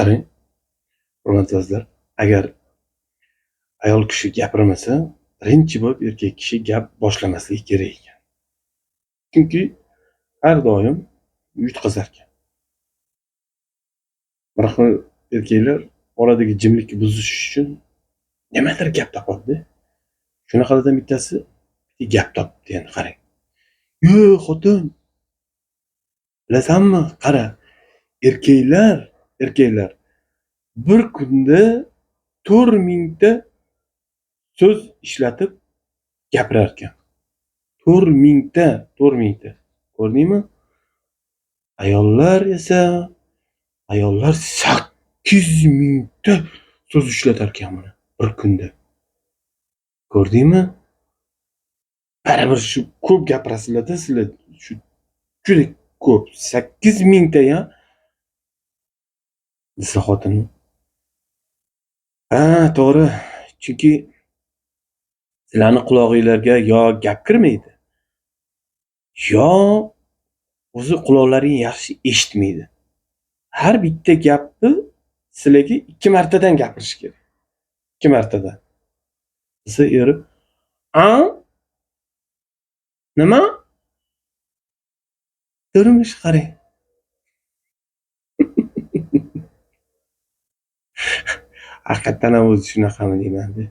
qarang hurmatli do'stlar. Agar ayol kishi gapirmasa birinchi bo'lib erkak kishi gap boshlamasligi kerak ekan. Chunki har doim yutqazar ekan. Bir xil erkaklar oradagi jimlikni buzish uchun nimadir gap topadi shunaqalardan bittasi gap topdi endi qarang. Yo xotin. Bilasanmi? Qara erkaklar erkaklar bir kunda to'rt mingta so'z ishlatib gapirar ekan to'rt mingta to'rt mingta ko'rdingmi ayollar esa ayollar sakkiz mingta so'z ishlatar ekan buni bir kunda. Ko'rdingmi? Baribir shu ko'p gapirasizlarda sizlar shu juda ko'p sakkiz mingta ya desa xotin ha to'g'ri chunki sizlarni qulog'inglarga yo gap kirmaydi yo o'zi quloqlaring yaxshi eshitmaydi. Har bitta gapni sizlarga ikki martadan gapirish kerak. İkki martadan. Desa eri a nima? Turmush qarang haqiqatdan ham o'zi shunaqami deymanda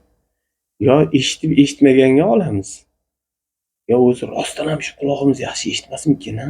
yo eshitib eshitmaganga olamiz yo o'zi rostdan ham shu qulog'imiz yaxshi eshitmasmikin a